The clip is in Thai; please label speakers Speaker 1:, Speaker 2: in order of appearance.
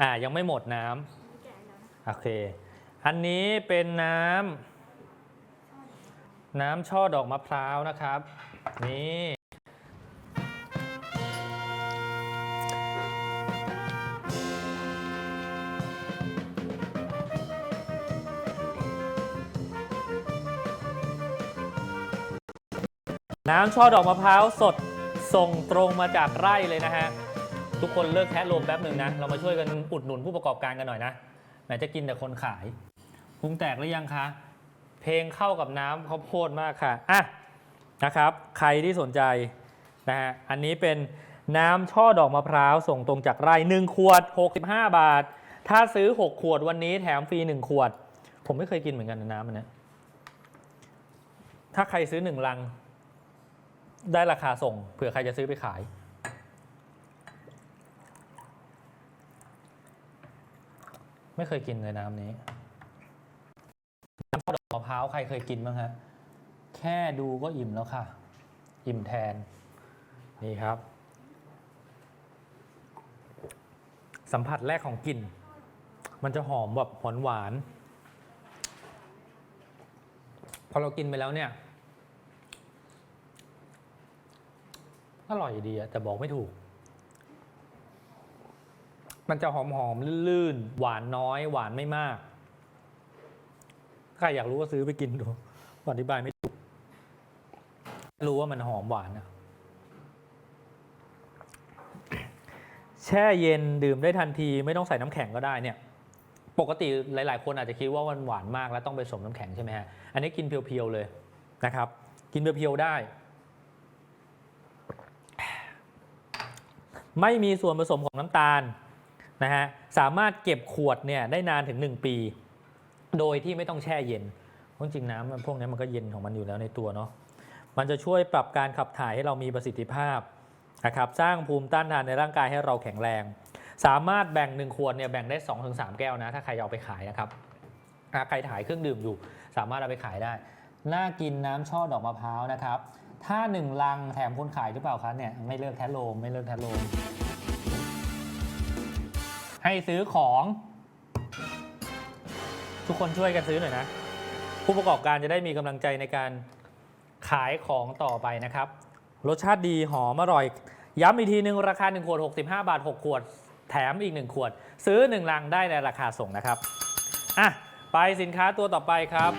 Speaker 1: อ่ายังไม่หมดน้ำโอเค อันนี้เป็นน้ำน้ำช่อดอกมะพร้าวนะครับ นี่น้ำช่อดอกมะพร้าวสดส่งตรงมาจากไร่เลยนะฮะ ทุกคนเลิกแทะลมแป๊บหนึ่งนะ เรามาช่วยกันอุดหนุนผู้ประกอบการกันหน่อยนะไหนจะกินแต่คนขายพุงแตกหรือยังคะ เพลงเข้ากับน้ำข้าวโพดมากค่ะอะนะครับ ใครที่สนใจนะฮะอันนี้เป็นน้ำช่อดอกมะพร้าวส่งตรงจากไร่1ขวด 65 บาท ถ้าซื้อ 6 ขวดวันนี้แถมฟรี 1 ขวด ผมไม่เคยกินเหมือนกันนะน้ำอันนี้ถ้าใครซื้อ 1 ลัง ได้ราคาส่งเผื่อใครจะซื้อไปขาย ไม่เคยกินเลยน้ำนี้น้ำดอกมะพร้าวใครเคยกินบ้างฮะ แค่ดูก็อิ่มแล้วค่ะ อิ่มแทน นี่ครับ สัมผัสแรกของกลิ่น มันจะหอมแบบหวานหวาน พอเรากินไปแล้วเนี่ย อร่อยดีอะแต่บอกไม่ถูก มันจะหอมหอมๆลื่นๆ หวานน้อย หวานไม่มาก ใครอยากรู้ก็ซื้อไปกินดูอธิบายไม่ถูก รู้ว่ามันหอมหวานนะแช่เย็นดื่มได้ทันทีไม่ต้องใส่น้ำแข็งก็ได้เนี่ย ปกติหลาย ๆ คนอาจจะคิดว่ามันหวานมากแล้วต้องไปสมน้ำแข็งใช่ไหมฮะ อันนี้กินเพียวๆเลยนะครับ กินเพียวๆได้ ไม่มีส่วนผสมของน้ำตาล นะฮะสามารถเก็บขวดเนี่ยได้นานถึง 1 ปี โดยที่ไม่ต้องแช่เย็นเพราะจริงน้ำพวกนี้มันก็เย็นของมันอยู่แล้วในตัวเนาะมันจะช่วยปรับการขับถ่ายให้เรามีประสิทธิภาพนะครับสร้างภูมิต้านทานในร่างกายให้เราแข็งแรง สามารถแบ่ง1ขวดเนี่ยแบ่งได้ 2-3 แก้วนะ ถ้าใครเอาไปขายนะครับถ้าใครถ่ายเครื่องดื่มอยู่ สามารถเอาไปขายได้ น่ากินน้ำช่อดอกมะพร้าวนะครับ ถ้า 1 ลังแถมคนขายหรือเปล่าคะเนี่ยไม่เลิกแทโลมไม่เลิกแทโลม ให้ซื้อของ ทุกคนช่วยกันซื้อหน่อยนะ ผู้ประกอบการจะได้มีกำลังใจในการขายของต่อไปนะครับ รสชาติดีหอมอร่อย ย้ำอีกทีหนึ่งราคา 1 ขวด 65 บาท 6 ขวด แถมอีก 1 ขวด ซื้อ 1 ลังได้ในราคาส่งนะครับ อะ ไปสินค้าตัวต่อไปครับ